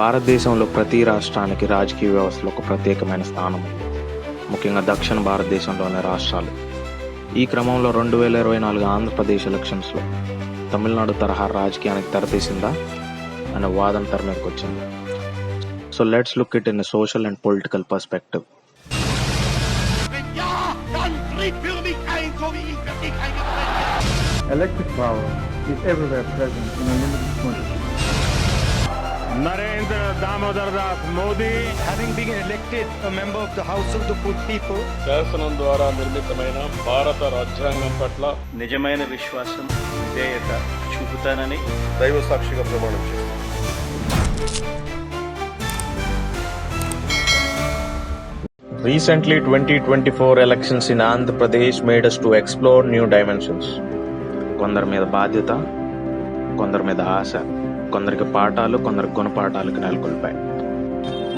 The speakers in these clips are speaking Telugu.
భారతదేశంలో ప్రతి రాష్ట్రానికి రాజకీయ వ్యవస్థలో ఒక ప్రత్యేకమైన స్థానం ఉంది. ముఖ్యంగా దక్షిణ భారతదేశంలోని రాష్ట్రాలు. ఈ క్రమంలో రెండు వేల ఇరవై నాలుగు ఆంధ్రప్రదేశ్ ఎలక్షన్స్లో తమిళనాడు తరహా రాజకీయానికి తెరతీసిందా అనే వాదన తెర మీదకి వచ్చింది so let's look it in social and political perspective Wenn. Electric power is everywhere present in a limited Damodar Das Modi having been elected a member of the House of the Good People, శాసనం ద్వారా నిర్మితమైన భారత రాజ్యాంగం పట్ల నిజమైన విశ్వాసం విధేయత చూపుతానని దైవ సాక్షిగా ప్రమాణం చేస్తాను Recently, 2024 elections in Andhra Pradesh made us to explore new dimensions. కొందరి మీద బాధ్యత కొందరి మీద ఆశ కొందరికి పాఠాలు కొందరికి గుణపాఠాలకు నెలకొల్పాయి.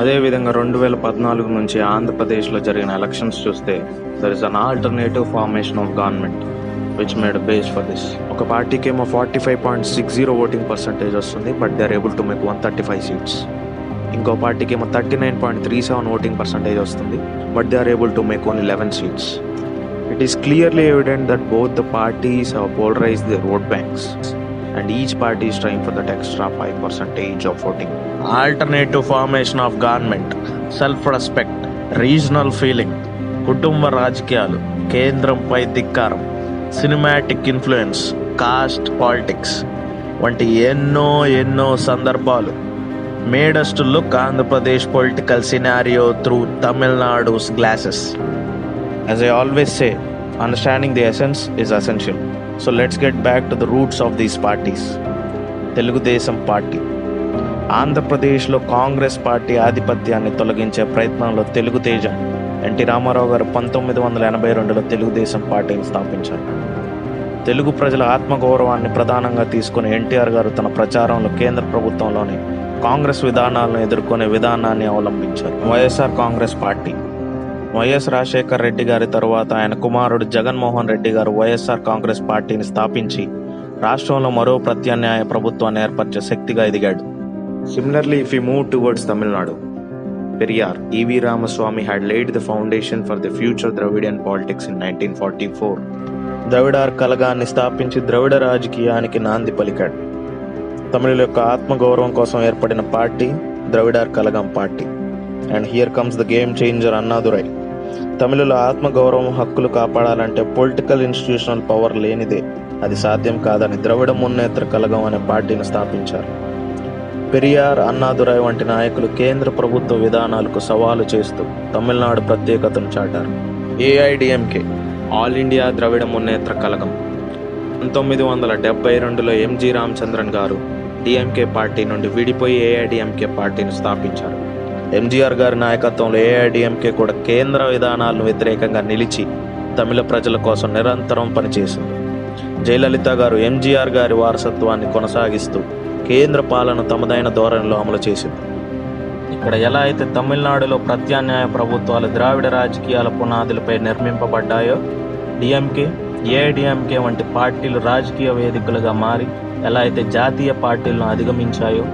అదేవిధంగా రెండు వేల పద్నాలుగు నుంచి ఆంధ్రప్రదేశ్లో జరిగిన ఎలక్షన్స్ చూస్తే there is an alternative formation of government which made base for this ఒక పార్టీకి ఏమో forty five point six zero voting percentage వస్తుంది but they are able to make one thirty five seats ఇంకో పార్టీకి ఏమో thirty nine point three seven voting percentage వస్తుంది but they are able to make only eleven seats it is clearly evident that both the parties have polarized their vote banks and each party strain for that extra five percentage of voting alternative formation of government self respect regional feeling కుటుంబ రాజకీయాలు కేంద్రంపై ధిక్కారం సినిమాటిక్ ఇన్ఫ్లుయెన్స్ కాస్ట్ పాలిటిక్స్ వంటి ఎన్నో ఎన్నో సందర్భాలు made us look Andhra Pradesh political scenario through Tamil Nadu glasses as I always say understanding the essence understanding essential so let's get back to the roots of these parties Telugu Desam party. ఆంధ్రప్రదేశ్లో కాంగ్రెస్ పార్టీ ఆధిపత్యాన్ని తొలగించే ప్రయత్నంలో తెలుగు తేజం ఎన్టీ రామారావు గారు పంతొమ్మిది వందల ఎనభై రెండులో తెలుగుదేశం పార్టీని స్థాపించారు. తెలుగు ప్రజల ఆత్మగౌరవాన్ని ప్రధానంగా తీసుకుని ఎన్టీఆర్ గారు తన ప్రచారంలో కేంద్ర ప్రభుత్వంలోని కాంగ్రెస్ విధానాలను ఎదుర్కొనే విధానాన్ని అవలంబించారు. YSR Congress party. YS Rajasekhar Reddy గారి తరువాత ఆయన కుమారుడు జగన్మోహన్ రెడ్డి గారు వైఎస్ఆర్ కాంగ్రెస్ పార్టీని స్థాపించి రాష్ట్రంలో మరో ప్రత్యామ్నాయ ప్రభుత్వాన్ని ఏర్పరిచే శక్తిగా ఎదిగాడు. Similarly if you move towards Tamil Nadu Periyar EV Ramasamy had laid the foundation for the future Dravidian politics in nineteen forty four Dravidar కలగాన్ని స్థాపించి ద్రవిడ రాజకీయానికి నాంది పలికాడు. తమిళుల యొక్క ఆత్మగౌరవం కోసం ఏర్పడిన party Dravidar Kazhagam party. And here comes the game changer Annadurai తమిళుల ఆత్మగౌరవం హక్కులు కాపాడాలంటే పొలిటికల్ ఇన్స్టిట్యూషనల్ పవర్ లేనిదే అది సాధ్యం కాదని ద్రవిడ మున్నేత్ర కలగం అనే పార్టీని స్థాపించారు. పెరియార్ అన్నాదురై వంటి నాయకులు కేంద్ర ప్రభుత్వ విధానాలకు సవాలు చేస్తూ తమిళనాడు ప్రత్యేకతను చాటారు. AIADMK all India Dravida Munnetra Kazhagam. పంతొమ్మిది వందల డెబ్బై రెండులో ఎంజి రామచంద్రన్ గారు డిఎంకే పార్టీ నుండి విడిపోయి ఏఐడిఎంకే పార్టీని స్థాపించారు. ఎంజీఆర్ గారి నాయకత్వంలో ఏఐడిఎంకే కూడా కేంద్ర విధానాలను వ్యతిరేకంగా నిలిచి తమిళ ప్రజల కోసం నిరంతరం పనిచేసింది. జయలలిత గారు ఎంజీఆర్ గారి వారసత్వాన్ని కొనసాగిస్తూ కేంద్ర పాలన తమదైన ధోరణిలో అమలు చేసింది. ఇక్కడ ఎలా అయితే తమిళనాడులో ప్రత్యామ్నాయ ప్రభుత్వాలు ద్రావిడ రాజకీయాల పునాదులపై నిర్మింపబడ్డాయో డిఎంకే ఏఐడిఎంకే వంటి పార్టీలు రాజకీయ వేదికలుగా మారి ఎలా అయితే జాతీయ పార్టీలను అధిగమించాయో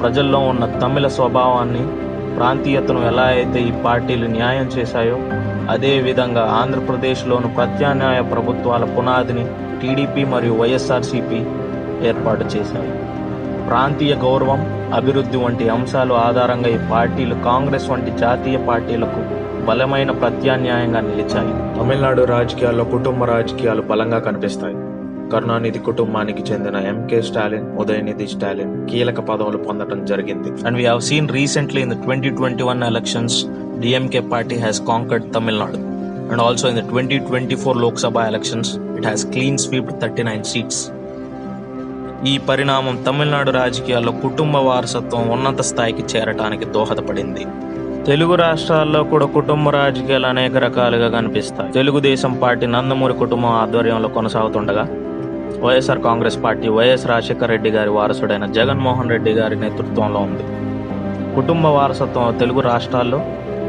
ప్రజల్లో ఉన్న తమిళ స్వభావాన్ని ప్రాంతీయతను ఎలా అయితే ఈ పార్టీలు న్యాయం చేశాయో అదేవిధంగా ఆంధ్రప్రదేశ్లోను ప్రత్యామ్నాయ ప్రభుత్వాల పునాదిని టీడీపీ మరియు వైఎస్ఆర్సీపీ ఏర్పాటు చేశాయి. ప్రాంతీయ గౌరవం అభివృద్ధి వంటి అంశాలు ఆధారంగా ఈ పార్టీలు కాంగ్రెస్ వంటి జాతీయ పార్టీలకు బలమైన ప్రత్యామ్నాయంగా నిలిచాయి. తమిళనాడు రాజకీయాల్లో కుటుంబ రాజకీయాలు బలంగా కనిపిస్తాయి. కరుణానిధి కుటుంబానికి చెందిన ఎంకే స్టాలిన్ ఉదయనిధి స్టాలిన్ కీలక పదవులు పొందడం జరిగింది. And we have seen recently in the twenty twenty one elections DMK party has conquered Tamil Nadu and also in the twenty twenty four Lok Sabha elections it has clean sweep thirty nine seats ఈ పరిణామం తమిళనాడు రాజకీయాల్లో కుటుంబ వారసత్వం ఉన్నత స్థాయికి చేరటానికి దోహదపడింది. తెలుగు రాష్ట్రాల్లో కూడా కుటుంబ రాజకీయాలు అనేక రకాలుగా కనిపిస్తాయి. తెలుగుదేశం పార్టీ నందమూరి కుటుంబం ఆధ్వర్యంలో కొనసాగుతుండగా YSR Congress party YS Rajasekhara Reddy గారి వారసుడైన జగన్మోహన్ రెడ్డి గారి నేతృత్వంలో ఉంది. కుటుంబ వారసత్వం తెలుగు రాష్ట్రాల్లో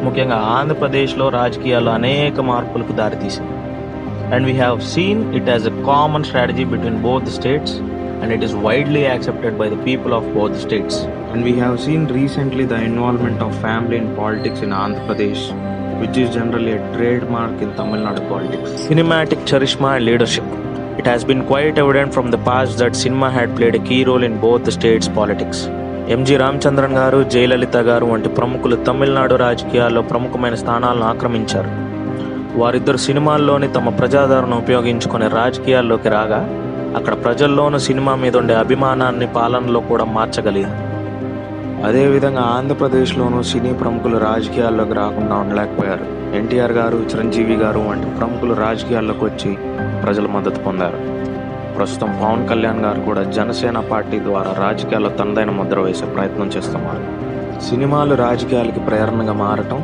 ముఖ్యంగా ఆంధ్రప్రదేశ్లో రాజకీయాల్లో అనేక మార్పులకు దారితీసింది. And we have seen it as a common strategy between both states and it is widely accepted by the people of both states and we have seen recently the involvement of family in politics in Andhra Pradesh which is generally trademark in Tamil Nadu politics cinematic charisma and leadership It has been quite evident from the past that cinema had played a key role in both the states' politics. MG Ramachandran garu Jayalalithaa garu వంటి ప్రముఖులు తమిళనాడు రాజకీయాల్లో ప్రముఖమైన స్థానాలను ఆక్రమించారు. వారిద్దరు సినిమాల్లోని తమ ప్రజాదరణ ఉపయోగించుకుని రాజకీయాల్లోకి రాగా అక్కడ ప్రజల్లోనూ సినిమా మీద ఉండే అభిమానాన్ని పాలనలో కూడా మార్చగలిగారు. అదేవిధంగా ఆంధ్రప్రదేశ్లోనూ సినీ ప్రముఖులు రాజకీయాల్లోకి రాకుండా ఉండలేకపోయారు. ఎన్టీఆర్ గారు చిరంజీవి గారు వంటి ప్రముఖులు రాజకీయాల్లోకి వచ్చి ప్రజలు మద్దతు పొందారు. ప్రస్తుతం పవన్ కళ్యాణ్ గారు కూడా జనసేన పార్టీ ద్వారా రాజకీయాల్లో తనదైన ముద్ర వేసే ప్రయత్నం చేస్తున్నారు. సినిమాలు రాజకీయాలకి ప్రేరణగా మారటం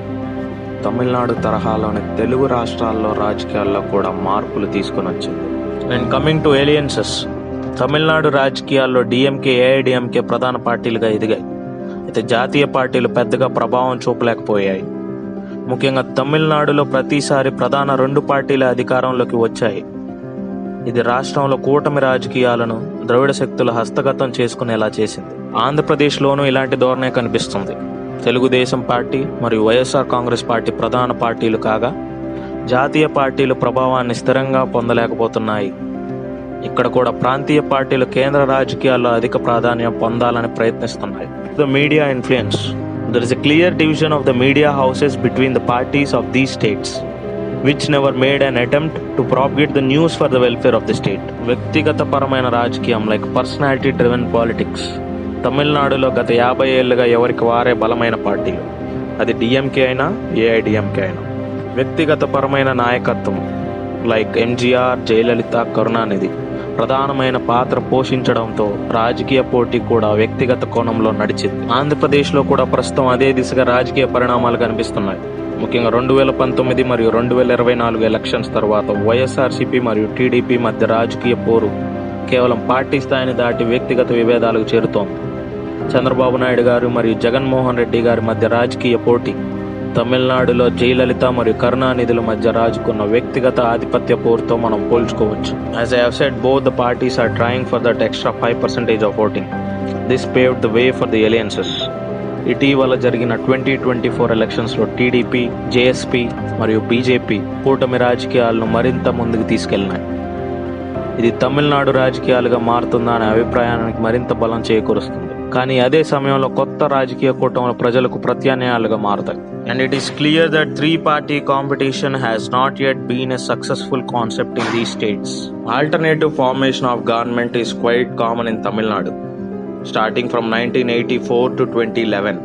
తమిళనాడు తరహాలోని తెలుగు రాష్ట్రాల్లో రాజకీయాల్లో కూడా మార్పులు తీసుకొని వచ్చింది. And coming to alliances Tamil Nadu రాజకీయాల్లో డిఎంకే ఏఐడిఎంకే ప్రధాన పార్టీలుగా ఎదిగాయి. అయితే జాతీయ పార్టీలు పెద్దగా ప్రభావం చూపలేకపోయాయి. ముఖ్యంగా తమిళనాడులో ప్రతిసారి ప్రధాన రెండు పార్టీల అధికారంలోకి వచ్చాయి. ఇది రాష్ట్రంలో కూటమి రాజకీయాలను ద్రవిడ శక్తుల హస్తగతం చేసుకునేలా చేసింది. ఆంధ్రప్రదేశ్లోనూ ఇలాంటి ధోరణే కనిపిస్తుంది. తెలుగుదేశం పార్టీ మరియు వైఎస్ఆర్ కాంగ్రెస్ పార్టీ ప్రధాన పార్టీలు కాగా జాతీయ పార్టీలు ప్రభావాన్ని స్థిరంగా పొందలేకపోతున్నాయి. ఇక్కడ కూడా ప్రాంతీయ పార్టీలు కేంద్ర రాజకీయాల్లో అధిక ప్రాధాన్యం పొందాలని ప్రయత్నిస్తున్నాయి. The media influence there is a clear division of the media houses between the parties of the states which never made an attempt to propagate the news for the welfare of the state వ్యక్తిగత పరమైన రాజకీయం లైక్ పర్సనాలిటీ డ్రివెన్ పాలిటిక్స్ తమిళనాడులో గత యాభై ఏళ్ళుగా ఎవరికి వారే బలమైన పార్టీలు? అది డిఎంకే అయినా ఏఐడిఎంకే అయినా. వ్యక్తిగత పరమైన నాయకత్వం లైక్ ఎంజీఆర్ జయలలిత కరుణానిధి ప్రధానమైన పాత్ర పోషించడంతో రాజకీయ పోటీ కూడా వ్యక్తిగత కోణంలో నడిచింది. ఆంధ్రప్రదేశ్లో కూడా ప్రస్తుతం అదే దిశగా రాజకీయ పరిణామాలు కనిపిస్తున్నాయి. ముఖ్యంగా రెండు వేల పంతొమ్మిది మరియు రెండు వేల ఇరవై నాలుగు ఎలక్షన్స్ తర్వాత వైఎస్ఆర్సీపీ మరియు టీడీపీ మధ్య రాజకీయ పోరు కేవలం పార్టీ స్థాయిని దాటి వ్యక్తిగత విభేదాలకు చేరుతోంది. చంద్రబాబు నాయుడు గారు మరియు జగన్మోహన్ రెడ్డి గారి మధ్య రాజకీయ పోటీ తమిళనాడులో జయలలిత మరియు కరుణానిధుల మధ్య రాజుకున్న వ్యక్తిగత ఆధిపత్య పోరుతో మనం పోల్చుకోవచ్చు. As I have said both the parties are trying for that extra five percentage of voting this pave the way for the alliances ఇటీవల జరిగిన ట్వంటీ ట్వంటీ ఫోర్ ఎలక్షన్స్లో టీడీపీ జేఎస్పీ మరియు బీజేపీ కూటమి రాజకీయాలను మరింత ముందుకు తీసుకెళ్ళినాయి ఇది తమిళనాడు రాజకీయాలుగా మారుతుందా అనే అభిప్రాయానికి మరింత బలం చేకూరుస్తుంది. కానీ అదే సమయంలో కొత్త రాజకీయ కూటములు ప్రజలకు ప్రత్యామ్నాయాలుగా మారుతాయి. And it is clear that three party competition has not yet been a successful concept in the states alternative formation of government is quite common in Tamil Nadu starting from nineteen eighty four to twenty eleven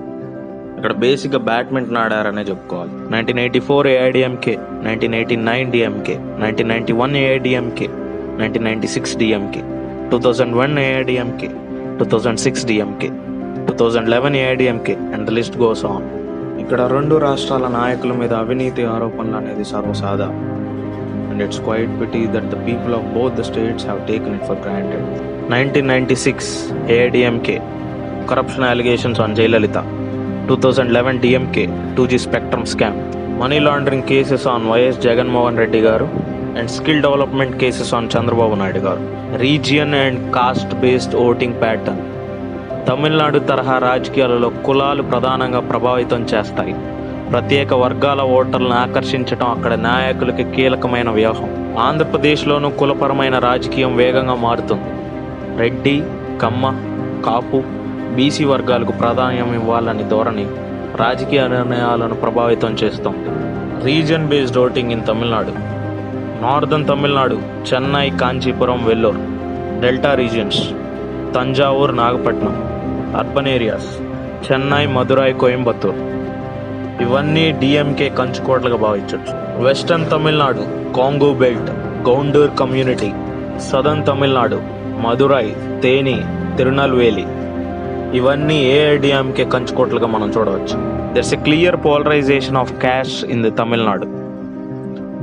ఇక్కడ బేసిక్గా బ్యాడ్మింటన్ ఆడారనే చెప్పుకోవాలి. Nineteen eighty four AIADMK nineteen eighty nine DMK nineteen ninety one AIADMK nineteen ninety six DMK two thousand one AIADMK two thousand six DMK two thousand eleven AIADMK and the list goes on ఇక్కడ రెండు రాష్ట్రాల నాయకుల మీద అవినీతి ఆరోపణలు అనేది సర్వసాధారణం. And it's quite pity that the people of both the states have taken it for granted nineteen ninety six AIADMK corruption allegations on Jayalalithaa two thousand eleven DMK two G spectrum scam money laundering cases on YS Jaganmohan Reddy garu and skill development cases on Chandrababu Naidu garu. Region and caste based voting pattern Tamil Nadu తరహా రాజకీయాలలో కులాలు ప్రధానంగా ప్రభావితం చేస్తాయి ప్రత్యేక వర్గాల ఓటర్లను ఆకర్షించడం అక్కడ నాయకులకి కీలకమైన వ్యూహం. ఆంధ్రప్రదేశ్లోనూ కులపరమైన రాజకీయం వేగంగా మారుతుంది. రెడ్డి కమ్మ కాపు బీసీ వర్గాలకు ప్రాధాన్యం ఇవ్వాలని ధోరణి రాజకీయ నిర్ణయాలను ప్రభావితం చేస్తుంది. Reason based voting in Tamil Nadu. Northern Tamil Nadu Chennai Kanchipuram Vellore delta regions Thanjavur Nagapattinam urban areas Chennai Madurai Coimbatore. ఇవన్నీ డిఎంకే కంచుకోట్లుగా భావించవచ్చు western Tamil Nadu Kongu belt Gounder community southern Tamil Nadu Madurai Theni Tirunelveli ఇవన్నీ ఏఐడిఎంకే కంచుకోట్లుగా మనం చూడవచ్చు. There's a clear polarisation of cash in the Tamil Nadu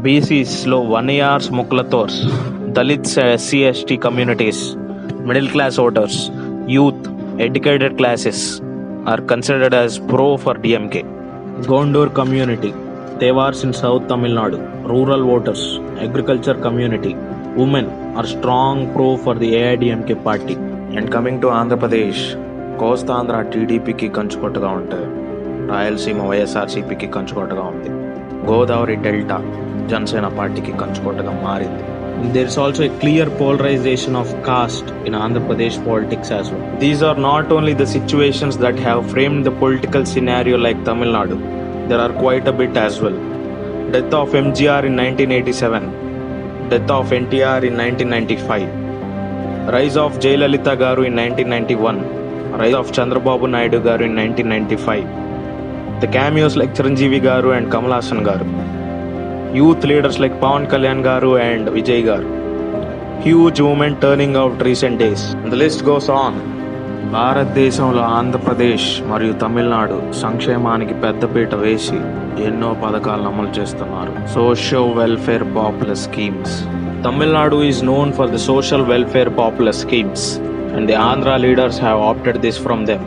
బీసీస్లో Vanniyars Mukkulathors Dalits SC ST communities middle class voters youth educated classes are considered as pro for DMK Gounder community Thevars in south Tamil Nadu rural voters agriculture community women are strong pro for the AIADMK party. And coming to Andhra Pradesh Kostandhra టీడీపీకి కంచుకొట్టగా ఉంటుంది రాయలసీమ వైఎస్ఆర్సీపీకి కంచుకొట్టగా ఉంది. గోదావరి డెల్టా జనసేన పార్టీకి కంచుకొట్టగా మారింది. There is also a clear polarization of caste in Andhra Pradesh politics as well. These are not only the situations that have framed the political scenario like Tamil Nadu, there are quite a bit as well. Death of MGR in 1987, death of NTR in 1995, rise of Jayalalitha Garu in 1991, rise of Chandrababu Naidu Garu in 1995, the cameos like Chiranjeevi Garu and kamalasan Garu, youth leaders like Pawan Kalyan Garu and Vijay Garu. Huge movement turning out recent days. And the list goes on. భారతదేశంలో ఆంధ్రప్రదేశ్ మరియు తమిళనాడు సంక్షేమానికి పెద్దపీట వేసి ఎన్నో పథకాలను అమలు చేస్తున్నారు social welfare popular schemes Tamil Nadu is known for the social welfare popular schemes and the Andhra leaders have opted this from them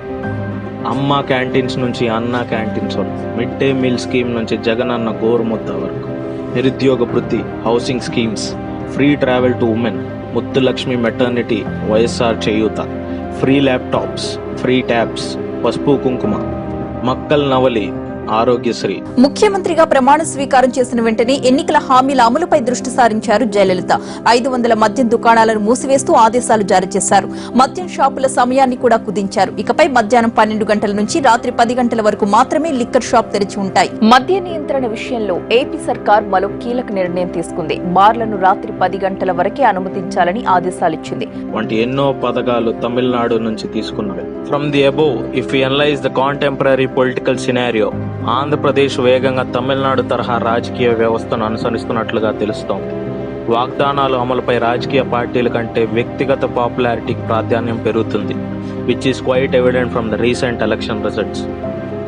Amma canteens నుంచి అన్న క్యాంటీన్స్ వరకు మిడ్ డే మీల్ స్కీమ్ నుంచి జగనన్న గోరుముద్ద వరకు నిరుద్యోగ వృత్తి housing schemes free travel to women Muthulakshmi maternity YSR Cheyutha free laptops free tabs Pasupu Kumkuma Makkal నవలి Aarogyasri. ముఖ్యమంత్రిగా ప్రమాణ స్వీకారం చేసిన వెంటనే ఎన్నికల హామీల అమలుపై దృష్టి సారించారు జయలలిత. ఐదు వందల మద్యం దుకాణాలను మూసివేస్తూ ఆదేశాలు జారీ చేశారు. మద్యం షాపుల సమయాన్ని కూడా కుదించారు. ఇకపై మధ్యాహ్నం పన్నెండు గంటల నుంచి రాత్రి పది గంటల వరకు మాత్రమే లిక్కర్ షాప్ తెరిచి ఉంటాయి. మద్య నియంత్రణ విషయంలో ఏపీ సర్కార్ మరో కీలక నిర్ణయం తీసుకుంది. బార్లను రాత్రి పది గంటల వరకే అనుమతించాలని ఆదేశాలిచ్చింది వంటి ఎన్నో పథకాలు తమిళనాడు నుంచి తీసుకున్నవి. From the above if analyse the contemporary political scenario Andhra Pradesh వేగంగా తమిళనాడు తరహా రాజకీయ వ్యవస్థను అనుసరిస్తున్నట్లుగా తెలుస్తోంది. వాగ్దానాలు అమలుపై రాజకీయ పార్టీల కంటే వ్యక్తిగత పాపులారిటీకి ప్రాధాన్యం పెరుగుతుంది which is quite evident from the recent election results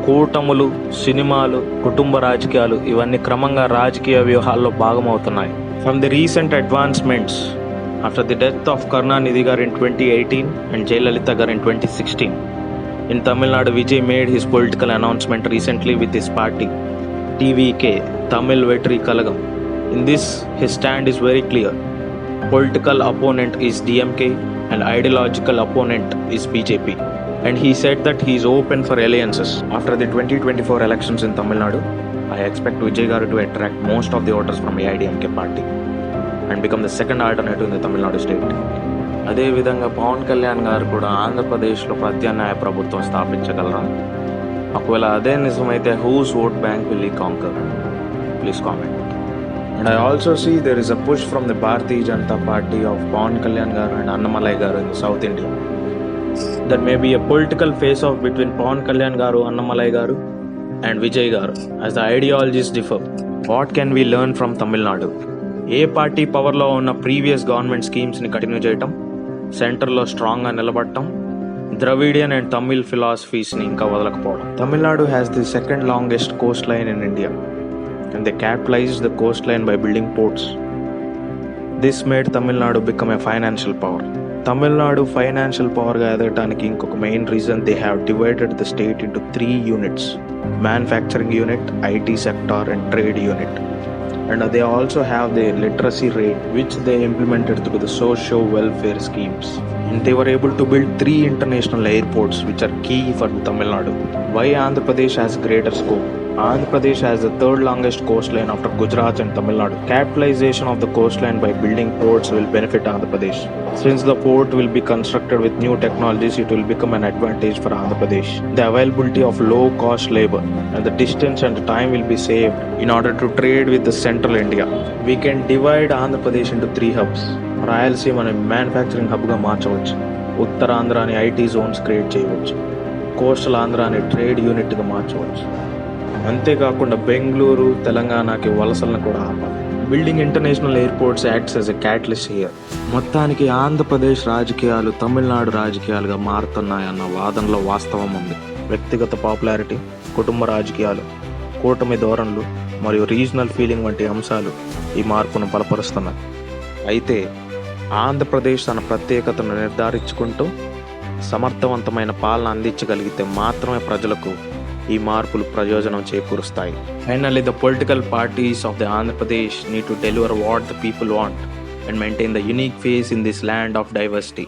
కూటములు సినిమాలు కుటుంబ రాజకీయాలు ఇవన్నీ క్రమంగా రాజకీయ వ్యూహాల్లో భాగమవుతున్నాయి. From the recent advancements after the death of Karunanidhi garu in twenty eighteen and Jayalalithaa garu in twenty sixteen In in Tamil Nadu Vijay made his political announcement recently with his party TVK Tamil Vettri Kazhagam in this his stand is very clear political opponent is DMK and ideological opponent is BJP and he said that he is open for alliances. After the 2024 elections in Tamil Nadu, I expect Vijay Garu to attract most of the voters from AIDMK party and become the second alternative in the Tamil Nadu state. అదేవిధంగా పవన్ కళ్యాణ్ గారు కూడా ఆంధ్రప్రదేశ్లో ప్రత్యామ్నాయ ప్రభుత్వం స్థాపించగలరా? ఒకవేళ అదే నిజమైతే whose vote bank will he conquer please comment and I also see there is a push from the Bharatiya Janata Party of Pawan Kalyan garu and Annamalai garu in South India that may be a political face off between Pawan Kalyan garu Annamalai garu and Vijay garu as the ideologies differ what can we learn from Tamil Nadu A party పవర్లో ఉన్న ప్రీవియస్ గవర్నమెంట్ స్కీమ్స్ని కంటిన్యూ చేయటం? సెంటర్లో స్ట్రాంగ్గా నిలబడటం ద్రవిడియన్ అండ్ తమిళ్ ఫిలాసఫీస్ని ఇంకా వదలకపోవడం. Tamil Nadu has the second longest coast line in India and they capitalise the coast line by building ports this made Tamil Nadu become a financial power Tamil Nadu financial పవర్గా ఎదగటానికి ఇంకొక main reason they have divided the state into three units manufacturing unit IT sector and trade unit and they also have the literacy rate which they implemented through the social welfare schemes. They were able to build three international airports, which are key for Tamil Nadu. Why Andhra Pradesh has greater scope? Andhra Pradesh has the third longest coastline after Gujarat and Tamil Nadu. Capitalization of the coastline by building ports will benefit Andhra Pradesh. Since the port will be constructed with new technologies, it will become an advantage for Andhra Pradesh. The availability of low cost labor and the distance and the time will be saved in order to trade with the central India. We can divide Andhra Pradesh into three hubs. రాయలసీమని మ్యానుఫ్యాక్చరింగ్ హబ్గా మార్చవచ్చు. ఉత్తరాంధ్రాని ఐటీ జోన్స్ క్రియేట్ చేయవచ్చు. కోస్టల్ ఆంధ్రాని ట్రేడ్ యూనిట్గా మార్చవచ్చు. అంతేకాకుండా బెంగళూరు తెలంగాణకి వలసలను కూడా ఆపాలి. Building international airports acts as a catalyst here మొత్తానికి ఆంధ్రప్రదేశ్ రాజకీయాలు తమిళనాడు రాజకీయాలుగా మారుతున్నాయన్న వాదనలో వాస్తవం ఉంది. వ్యక్తిగత పాపులారిటీ కుటుంబ రాజకీయాలు కూటమి ధోరణులు మరియు రీజనల్ ఫీలింగ్ వంటి అంశాలు ఈ మార్పును బలపరుస్తున్నాయి. అయితే ఆంధ్రప్రదేశ్ తన ప్రత్యేకతను నిర్ధారించుకుంటూ సమర్థవంతమైన పాలన అందించగలిగితే మాత్రమే ప్రజలకు ఈ మార్పులు ప్రయోజనం చేకూరుస్తాయి. Finally the political parties of the Andhra Pradesh need to deliver what the people want and maintain the unique face in this land of diversity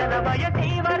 మనసా నీకిది